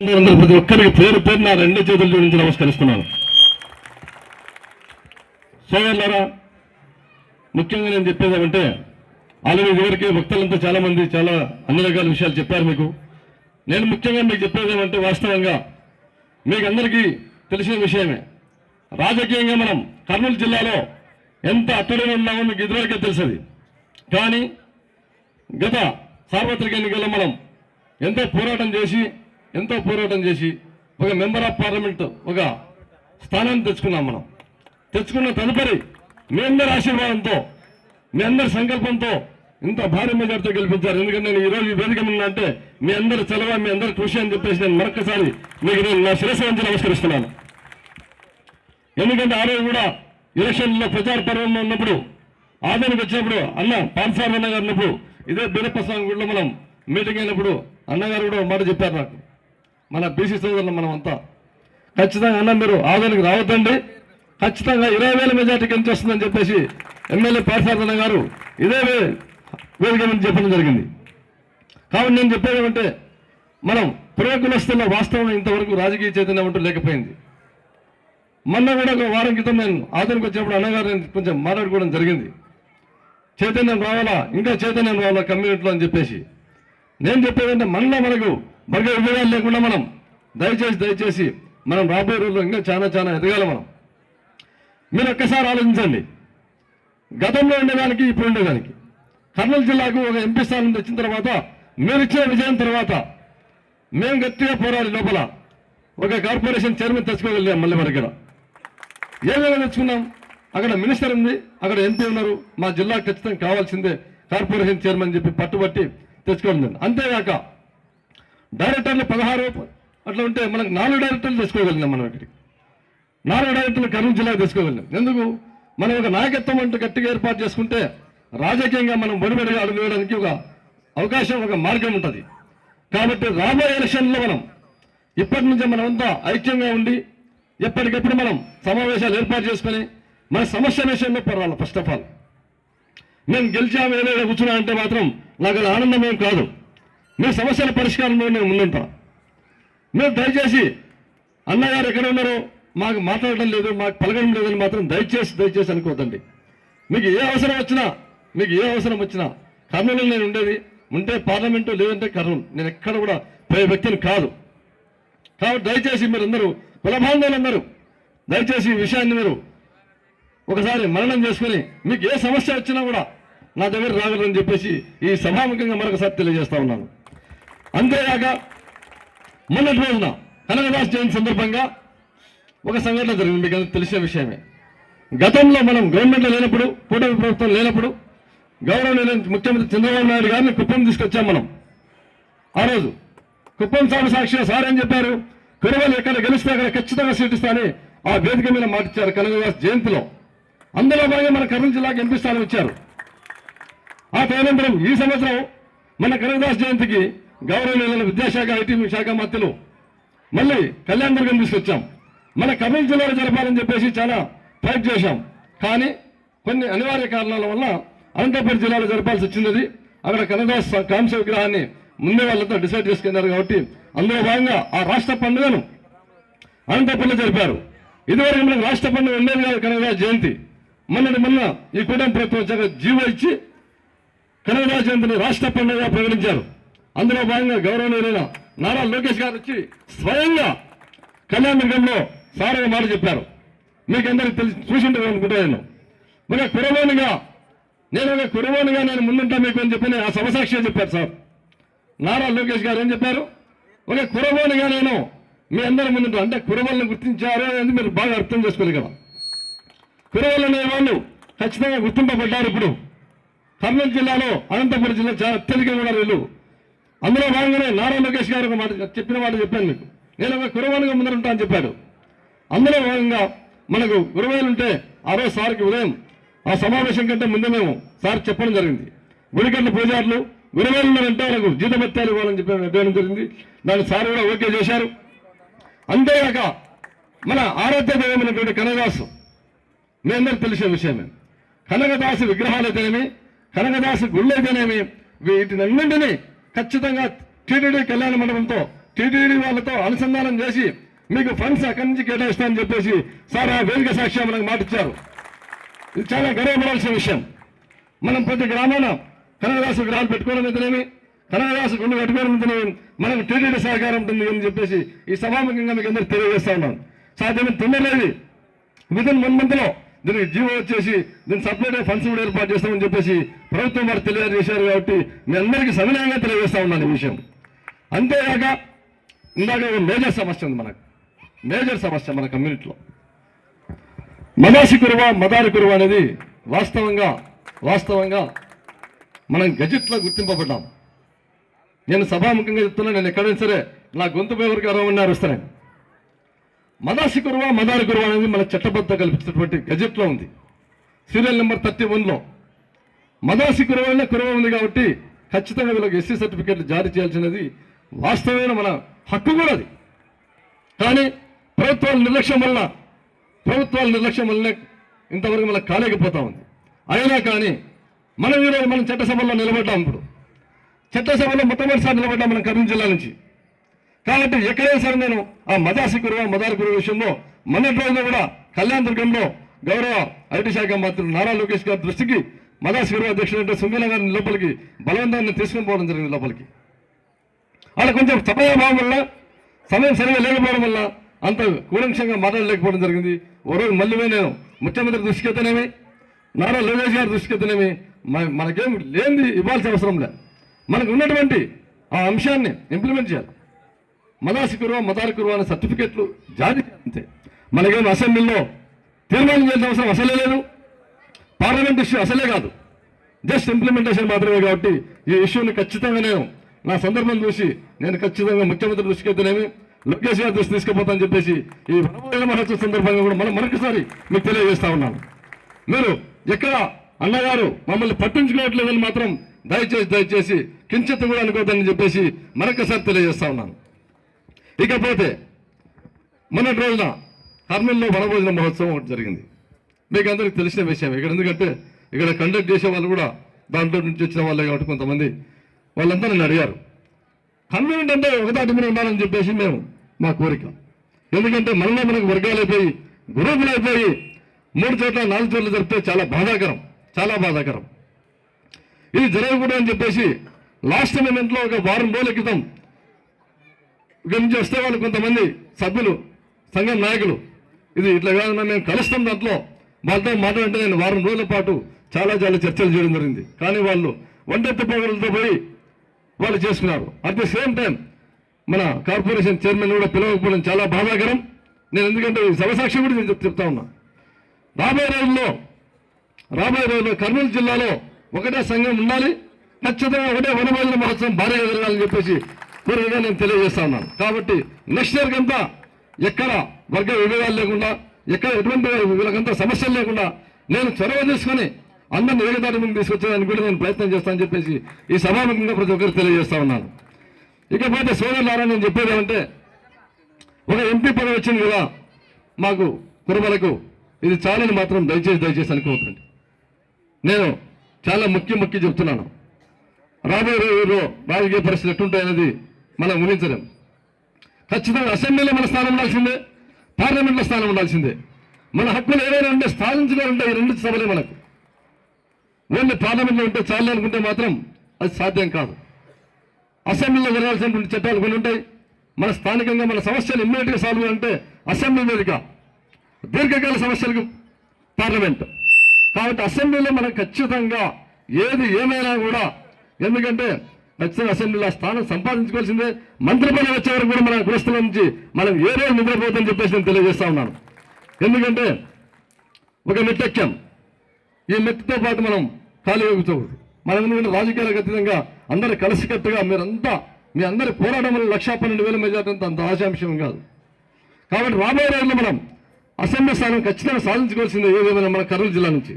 అందరూ ప్రతి ఒక్కరికి పేరు పేరు నా రెండు చేతులు జోడించి నమస్కరిస్తున్నాను. సోదరులారా ముఖ్యంగా నేను చెప్పేది ఏమంటే ఆల్రెడీ ఇదివరకే భక్తులంతా చాలా మంది చాలా అన్ని రకాల విషయాలు చెప్పారు మీకు. నేను ముఖ్యంగా మీకు చెప్పేది ఏమంటే వాస్తవంగా మీకు అందరికీ తెలిసిన విషయమే. రాజకీయంగా మనం కర్నూలు జిల్లాలో ఎంత అట్టడిగా ఉన్నామో మీకు ఇదివరకే తెలిసింది. కానీ గత సార్వత్రిక ఎన్నికల్లో మనం ఎంతో పోరాటం చేసి ఎంతో పోరాటం చేసి ఒక మెంబర్ ఆఫ్ పార్లమెంట్ ఒక స్థానాన్ని తెచ్చుకున్నాం మనం. తెచ్చుకున్న తదుపరి మీ అందరి ఆశీర్వాదంతో మీ అందరి సంకల్పంతో ఇంత భారీ మెజార్టీతో గెలిపించారు. ఎందుకంటే నేను ఈ రోజు ఈ వేదిక మీద అంటే మీ అందరి చలవ మీ అందరి కృషి అని చెప్పేసి నేను మరొకసారి మీకు నేను నా శిరస్సు వంచి నమస్కరిస్తున్నాను. ఎందుకంటే ఆ రోజు కూడా ఎలక్షన్లో ప్రచార పర్వంలో ఉన్నప్పుడు ఆదానికి వచ్చినప్పుడు అన్న పాన్సార్ అన్న గారు ఉన్నప్పుడు ఇదే బీరప్ప స్వామి గుడిలో మనం మీటింగ్ అయినప్పుడు అన్నగారు కూడా మాట చెప్పారు నాకు. మన బీసీ సోదరులు మనం అంతా ఖచ్చితంగా అన్న మీరు ఆదానికి రావద్దండి. ఖచ్చితంగా ఇరవై వేల మెజార్టీకి ఎంత వస్తుందని చెప్పేసి ఎమ్మెల్యే పార్థార్థన గారు ఇదే వేదికమని వేదిక మీద చెప్పడం జరిగింది. కాబట్టి నేను చెప్పేది ఏమంటే మనం పురోగతులస్తున్న వాస్తవం ఇంతవరకు రాజకీయ చైతన్యం అంటూ లేకపోయింది. మొన్న కూడా ఒక వారం క్రితం నేను ఆదరణకు వచ్చినప్పుడు అన్నగారు నేను కొంచెం మాట్లాడుకోవడం జరిగింది. చైతన్యం రావాలా? ఇంకా చైతన్యం రావాలా? కమ్యూనిటీలో అని చెప్పేసి. నేను చెప్పేదంటే మళ్ళీ మనకు వర్గ విభేదాలు లేకుండా మనం దయచేసి దయచేసి మనం రాబోయే రోజుల్లో ఇంకా చాలా చాలా ఎదగాలి మనం. మీరు ఒక్కసారి ఆలోచించండి. గతంలో ఉండేదానికి ఇప్పుడు ఉండేదానికి కర్నూలు జిల్లాకు ఒక ఎంపీ స్థానం తెచ్చిన తర్వాత మీరు ఇచ్చిన విజయం తర్వాత మేము గట్టిగా పోరాడి లోపల ఒక కార్పొరేషన్ చైర్మన్ తెచ్చుకోగలిగాం మళ్ళీ మన ఇక్కడ ఏ విధంగా తెచ్చుకున్నాం? అక్కడ మినిస్టర్ ఉంది అక్కడ ఎంపీ ఉన్నారు. మా జిల్లాకు ఖచ్చితంగా కావాల్సిందే కార్పొరేషన్ చైర్మన్ చెప్పి పట్టుబట్టి తెచ్చుకోవడం అంతేగాక డైరెక్టర్లు పదహారు అట్లా ఉంటే మనకు నాలుగు డైరెక్టర్లు తెచ్చుకోగలిగాం మనం ఇక్కడికి. నాలుగు డైరెక్టర్లు కర్నూలు జిల్లాకు తెచ్చుకోగలిగాం ఎందుకు? మనం ఒక నాయకత్వం అంటూ గట్టిగా ఏర్పాటు చేసుకుంటే రాజకీయంగా మనం బడిబడిగా అడుగు వేయడానికి ఒక అవకాశం ఒక మార్గం ఉంటుంది. కాబట్టి రాబోయే ఎలక్షన్లో మనం ఇప్పటి నుంచే మనమంతా ఐక్యంగా ఉండి ఎప్పటికప్పుడు మనం సమావేశాలు ఏర్పాటు చేసుకొని మన సమస్య విషయంలో పర్వాలి ఫస్ట్ ఆఫ్ ఆల్ మేము గెలిచాము ఏదైనా కూర్చున్నా అంటే మాత్రం నాకు అది ఆనందం ఏం కాదు. మీ సమస్యల పరిష్కారంలో నేను ముందుంటా. మీరు దయచేసి అన్నగారు ఎక్కడ ఉన్నారో మాకు మాట్లాడడం లేదు మాకు పలకడం లేదని మాత్రం దయచేసి దయచేసి అనుకోదండి మీకు ఏ అవసరం వచ్చినా మీకు ఏ అవసరం వచ్చినా కర్నూలు నేను ఉండేది ఉంటే పార్లమెంటు లేదంటే కర్నూలు. నేను ఎక్కడ కూడా పోయే వ్యక్తిని కాదు. కాబట్టి దయచేసి మీరు కులబాంధవులందరూ దయచేసి ఈ విషయాన్ని మీరు ఒకసారి మరణం చేసుకొని మీకు ఏ సమస్య వచ్చినా కూడా నా దగ్గర రాగలరని చెప్పేసి ఈ సభాముఖంగా మరొకసారి తెలియజేస్తా ఉన్నాను. అంతేగాక మొన్నటి రోజున కనకదాస్ జయంతి సందర్భంగా ఒక సంఘటన జరిగింది మీకు తెలిసిన విషయమే. గతంలో మనం గవర్నమెంట్లో లేనప్పుడు కూటమి ప్రభుత్వం లేనప్పుడు గౌరవనీయ ముఖ్యమంత్రి చంద్రబాబు నాయుడు గారిని కుప్పం తీసుకొచ్చాం మనం. ఆ రోజు కుప్పం స్వామి సాక్షిగా సార్ ఏం చెప్పారు? కురవలు ఎక్కడ గెలిస్తే అక్కడ ఖచ్చితంగా సీట్ ఇస్తానని ఆ వేదిక మీద మాటిచ్చారు కనకదాస్ జయంతిలో. అందులో భాగంగా మన కర్నూలు జిల్లాకి ఎంపీ స్థానం ఇచ్చారు. ఆ తదనంతరం ఈ సంవత్సరం మన కనకదాస్ జయంతికి గౌరవనీయులైన విద్యాశాఖ ఐటీ శాఖ మధ్యలో మళ్ళీ కళ్యాణ దుర్గం తీసుకొచ్చాం. మన కర్నూలు జిల్లాలో జరపాలని చెప్పేసి చాలా ఫైట్ చేశాం. కానీ కొన్ని అనివార్య కారణాల వల్ల అనంతపురం జిల్లాలో జరపాల్సి వచ్చింది. అక్కడ కనకదాస్ కాంస్య విగ్రహాన్ని ముందే వాళ్ళతో డిసైడ్ చేసుకున్నారు కాబట్టి అందులో భాగంగా ఆ రాష్ట్ర పండుగను అనంతపురంలో జరిపారు. ఇదివరకు మనకు రాష్ట్ర పండుగ ఉండేది కాదు కనకదాస్ జయంతి. మొన్నటి మొన్న ఈ కూటమి ప్రభుత్వం జీవో ఇచ్చి కనకదాస్ జయంతిని రాష్ట్ర పండుగగా ప్రకటించారు. అందులో భాగంగా గౌరవనీయులైన నారా లోకేష్ గారు వచ్చి స్వయంగా కళ్యాణ దుర్గంలో సార్ మాట చెప్పారు. మీకు అందరికి తెలిసి చూసింటారు అనుకుంటా నేను కురవాణిగా నేను ఒక కురవాణిగా నేను ముందుంటా మీకు అని చెప్పి ఆ సమసాక్షిగా చెప్పారు సార్. నారా లోకేష్ గారు ఏం చెప్పారు? ఒక కురవాణిగా నేను మీ అందరి ముందు అంటే కురవాళ్ళని గుర్తించారు అనేది మీరు బాగా అర్థం చేసుకోవాలి కదా. కురవాళ్ళు అనే వాళ్ళు ఖచ్చితంగా గుర్తింపబడ్డారు ఇప్పుడు. కర్నూలు జిల్లాలో అనంతపురం జిల్లా చాలా అత్యధికంగా ఉన్నారు వీళ్ళు అందులో భాగంగానే నారా లోకేష్ గారు ఒక మాట చెప్పిన మాట చెప్పాను మీకు. నేను ఒక కురవాణిగా ముందరుంటా అని చెప్పాడు. అందులో భాగంగా మనకు గురువాయలు ఉంటే ఆ రోజు సార్కి ఉదయం ఆ సమావేశం కంటే ముందే మేము సార్ చెప్పడం జరిగింది. గుడికట్ల పూజారులు గురువేలు అంటే వాళ్ళకు జీతభత్యాలు ఇవ్వాలని చెప్పి అడగడం జరిగింది. దాన్ని సార్ కూడా ఓకే చేశారు. అంతేగాక మన ఆరాధ్య దైవమైనటువంటి కనదాసు మీ అందరికి తెలిసిన విషయమే. కనకదాసు విగ్రహాలైతేనేమి కనకదాసు గుళ్ళైతేనేమి వీటినన్నింటినీ ఖచ్చితంగా టీటీడీ కళ్యాణ మండపంతో టీటీడీ వాళ్ళతో అనుసంధానం చేసి మీకు ఫండ్స్ అక్కడి నుంచి కేటాయిస్తామని చెప్పేసి సార్ ఆ వేదిక సాక్ష్యం మనకు మాటిచ్చారు. ఇది చాలా గర్వపడాల్సిన విషయం. మనం ప్రతి గ్రామాన కనకదాసు గ్రహాలు పెట్టుకోవడం అయితేనేమి కనకదాసు గుండు కట్టుకోవడం అయితేనేమి మనకు టీటీడీ సహకారం ఉంటుంది అని చెప్పేసి ఈ సభాముఖంగా మీకు అందరికీ తెలియజేస్తా ఉన్నాను. సాధ్యమైన తొందరలేదు విదిన్ వన్ మంత్లో దీనికి జీవో వచ్చేసి దీన్ని సపరేట్గా ఫండ్స్ కూడా ఏర్పాటు చేస్తామని చెప్పేసి ప్రభుత్వం వారు తెలియజేశారు కాబట్టి మీ అందరికీ సవినయంగా తెలియజేస్తా ఉన్నాను ఈ విషయం. అంతేకాక ఇందాక మేజర్ సమస్య ఉంది మనకు. మేజర్ సమస్య మన కమ్యూనిటీలో మదాసి కురువ మదారి కురువ అనేది వాస్తవంగా వాస్తవంగా మనం గజెట్లో గుర్తింపబడ్డాం. నేను సభాముఖంగా చెప్తున్నా నేను ఎక్కడైనా సరే నా గొంతు ఎవరికి అరవ ఉన్నారు వస్తాను మదాసి కురువ మదారి గురువ అనేది మన చట్టబద్ధ కల్పించినటువంటి గజెట్లో ఉంది. సీరియల్ నెంబర్ థర్టీ వన్లో. మదాసి కురువనే కురువ ఉంది కాబట్టి ఖచ్చితంగా వీళ్ళకి ఎస్సీ సర్టిఫికేట్లు జారీ చేయాల్సినది వాస్తవమైన మన హక్కు కూడా అది. కానీ ప్రభుత్వాల నిర్లక్ష్యం వల్ల ప్రభుత్వాల నిర్లక్ష్యం వల్లనే ఇంతవరకు మనకు కాలేకపోతా ఉంది. అయినా కానీ మనం ఈరోజు మనం చట్టసభలో నిలబడ్డాం ఇప్పుడు. చట్టసభలో మొట్టమొదటిసారి నిలబడ్డాం మనం కర్నూలు జిల్లా నుంచి. కాబట్టి ఎక్కడైనా సరే నేను ఆ మదాసి గురువు మదారి గురువు విషయంలో మొన్నటి రోజున కూడా కళ్యాణ దుర్గంలో గౌరవ ఐటీ శాఖ మంత్రులు నారా లోకేష్ గారి దృష్టికి మదాసి గురువు అధ్యక్షుడు అంటే సుందర గారిని లోపలికి బలవంతాన్ని తీసుకుని పోవడం జరిగింది లోపలికి. అలా కొంచెం సమయభావం వల్ల సమయం సరిగా లేకపోవడం వల్ల అంత కూలంక్షంగా మాట్లాడలేకపోవడం జరిగింది. ఓ రోజు మళ్ళీ నేను ముఖ్యమంత్రి దృష్టికి అయితేనేమి నారా లోకేష్ గారి దృష్టికి అయితేనేమి మనకేం లేనిది ఇవ్వాల్సిన అవసరం లే. మనకు ఉన్నటువంటి ఆ అంశాన్ని ఇంప్లిమెంట్ చేయాలి. మదాసి కురువ మదారి కురువ అనే సర్టిఫికెట్లు జారీ అంతే. మనకేం అసెంబ్లీలో తీర్మానం చేసిన అవసరం అసలే లేదు. పార్లమెంట్ ఇష్యూ అసలే కాదు. జస్ట్ ఇంప్లిమెంటేషన్ మాత్రమే కాబట్టి ఈ ఇష్యూని ఖచ్చితంగా నేను నా సందర్భం చూసి నేను ఖచ్చితంగా ముఖ్యమంత్రి దృష్టికి అయితేనేమి లోకేష్ గారి దృష్టి తీసుకుపోతానని చెప్పేసి ఈ వనమూలిక మహోత్సవ సందర్భంగా కూడా మనం మరొకసారి మీకు తెలియజేస్తా ఉన్నాను. మీరు ఎక్కడ అన్నగారు మమ్మల్ని పట్టించుకోవట్లేదని మాత్రం దయచేసి దయచేసి కించిత్ కూడా అనుకోవద్దని చెప్పేసి మరొకసారి తెలియజేస్తా ఉన్నాను. ఇకపోతే మొన్నటి రోజున కర్నూలులో వనభోజన మహోత్సవం ఒకటి జరిగింది. మీకు అందరికి తెలిసిన విషయం ఇక్కడ. ఎందుకంటే ఇక్కడ కండక్ట్ చేసే వాళ్ళు కూడా దాంట్లో నుంచి వచ్చిన వాళ్ళే కాబట్టి కొంతమంది వాళ్ళందరూ నన్ను అడిగారు. కన్వీనెంట్ అంటే ఒకదాటి మీద ఉండాలని చెప్పేసి మేము మా కోరిక. ఎందుకంటే మనలో మనకు వర్గాలు అయిపోయి గ్రూపులు అయిపోయి మూడు చోట్ల నాలుగు చోట్ల జరిపితే చాలా బాధాకరం చాలా బాధాకరం. ఇది జరగకూడదు అని చెప్పేసి లాస్ట్ మూమెంట్లో ఒక వారం రోజుల క్రితం ఇక్కడి నుంచి వస్తే వాళ్ళు కొంతమంది సభ్యులు సంఘం నాయకులు. ఇది ఇట్లా కాదన్నా మేము కలుస్తాం దాంట్లో. వాళ్ళతో మాట్లాడంటే నేను వారం రోజుల పాటు చాలా చాలా చర్చలు చేయడం జరిగింది. కానీ వాళ్ళు ఒంటెత్తి పోగలతో పోయి వాళ్ళు చేసుకున్నారు. అట్ ది సేమ్ టైం మన కార్పొరేషన్ చైర్మన్ కూడా పిలవకపోవడం చాలా బాధాకరం. నేను ఎందుకంటే ఈ సభసాక్షి కూడా నేను చెప్- చెప్తా ఉన్నా. రాబోయే రోజుల్లో రాబోయే రోజుల్లో కర్నూలు జిల్లాలో ఒకటే సంఘం ఉండాలి. ఖచ్చితంగా ఒకటే వనభోజన మహోత్సవం భారీగా జరగాలని చెప్పేసి కోరికగా నేను తెలియజేస్తా ఉన్నాను. కాబట్టి నెక్స్ట్ ఇయర్ కంతా ఎక్కడ వర్గ విభేదాలు లేకుండా ఎక్కడ ఎటువంటి వీళ్ళకంతా సమస్యలు లేకుండా నేను చొరవ తీసుకుని అందరిని ఏకదాటి ముందు తీసుకొచ్చేదానికి కూడా నేను ప్రయత్నం చేస్తానని చెప్పేసి ఈ సభాముఖంగా ప్రతి ఒక్కరికి తెలియజేస్తా ఉన్నాను. ఇకపోతే సోదరులారా నేను చెప్పేది ఏమంటే ఒక ఎంపీ పదవి వచ్చింది కదా మాకు కురబలకు ఇది చాలని మాత్రం దయచేసి దయచేసి అనుకోవద్దండి. నేను చాలా ముఖ్య ముఖ్య చెప్తున్నాను. రాబోయే రోజుల్లో రాజకీయ పరిస్థితులు ఎట్టుంటాయనేది మనం ఊహించలేం. ఖచ్చితంగా అసెంబ్లీలో మన స్థానం ఉండాల్సిందే పార్లమెంట్లో స్థానం ఉండాల్సిందే. మన హక్కులు ఏదైనా ఉంటే స్థానించుకోవాలంటే ఈ రెండు సభలే మనకు. ఓన్లీ పార్లమెంట్లో ఉంటే చాలు అనుకుంటే మాత్రం అది సాధ్యం కాదు. అసెంబ్లీలో జరగాల్సినటువంటి చట్టాలు కొన్ని ఉంటాయి. మన స్థానికంగా మన సమస్యలు ఇమ్మీడియట్గా సాల్వ్ అంటే అసెంబ్లీ వేదిక దీర్ఘకాల సమస్యలకు పార్లమెంట్. కాబట్టి అసెంబ్లీలో మనం ఖచ్చితంగా ఏది ఏమైనా కూడా ఎందుకంటే ఖచ్చితంగా అసెంబ్లీలో స్థానం సంపాదించుకోవాల్సిందే. మంత్రి పని వచ్చే వరకు కూడా మన గృహస్థుల నుంచి మనం ఏ రోజు నిద్రపోతుందని చెప్పేసి నేను తెలియజేస్తా ఉన్నాను. ఎందుకంటే ఒక మెట్టెక్కాం ఈ మెట్టుతో పాటు మనం ఖాళీ కూర్చోకూడదు మనం ఎందుకంటే రాజకీయాలకు అతీతంగా అందరు కలిసికట్టుగా మీరంతా మీ అందరి పోరాటం వల్ల లక్షా పన్నెండు వేల మెజార్టీ అంత అంత ఆశాంశం కాదు. కాబట్టి రాబోయే రోజుల్లో మనం అసెంబ్లీ స్థానం ఖచ్చితంగా సాధించుకోవాల్సిందే ఏదేమైనా మన కర్నూలు జిల్లా నుంచి.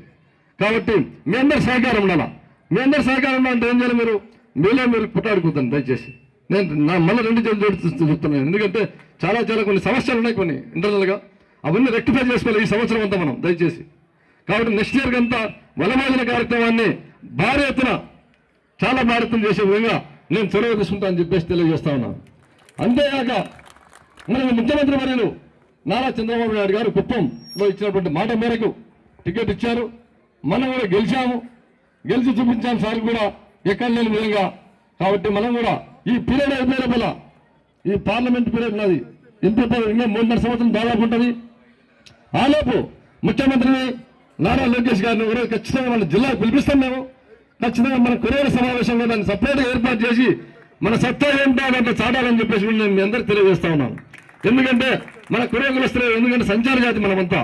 కాబట్టి మీ అందరి సహకారం ఉండాలా? మీ అందరి సహకారం ఉండాలంటే ఏం చేయాలి మీరు? మీలో మీరు పుట్టాడుకుతాను దయచేసి. నేను నా మళ్ళీ రెండు చేతులు జోడిస్తూ చెప్తున్నాను. ఎందుకంటే చాలా చాలా కొన్ని సమస్యలు ఉన్నాయి కొన్ని ఇంటర్నల్గా అవన్నీ రెక్టిఫై చేసుకోవాలి ఈ సంవత్సరం అంతా మనం దయచేసి. కాబట్టి నెక్స్ట్ ఇయర్ అంతా వనభోజన కార్యక్రమాన్ని భారీ ఎత్తున చాలా భారతం చేసే విధంగా నేను చొరవ తీసుకుంటానని చెప్పేసి తెలియజేస్తా ఉన్నాను. అంతేగాక మన ముఖ్యమంత్రి వర్యులు నారా చంద్రబాబు నాయుడు గారు కుప్పంలో ఇచ్చినటువంటి మాట మేరకు టికెట్ ఇచ్చారు. మనం కూడా గెలిచాము. గెలిచి చూపించాం సార్ కూడా ఎక్కడ లేని విధంగా. కాబట్టి మనం కూడా ఈ పీరియడ్ అయిపోయిన వల్ల ఈ పార్లమెంట్ పీరియడ్ ఉన్నది ఎంత ఇంకా మూడున్నర సంవత్సరం దాదాపు ఉంటుంది. ఆలోపు ముఖ్యమంత్రిని నారా లోకేష్ గారిని కూడా ఖచ్చితంగా మన జిల్లాకు పిలిపిస్తాం మేము. ఖచ్చితంగా మన కొరియర్ సమావేశంలో దాన్ని సపరేట్గా ఏర్పాటు చేసి మన సత్తా ఏంటో దాంట్లో చాటాలని చెప్పేసి నేను మీ అందరికి తెలియజేస్తా ఉన్నాను. ఎందుకంటే మన కురేకులస్తులు ఎందుకంటే సంచార జాతి మనమంతా.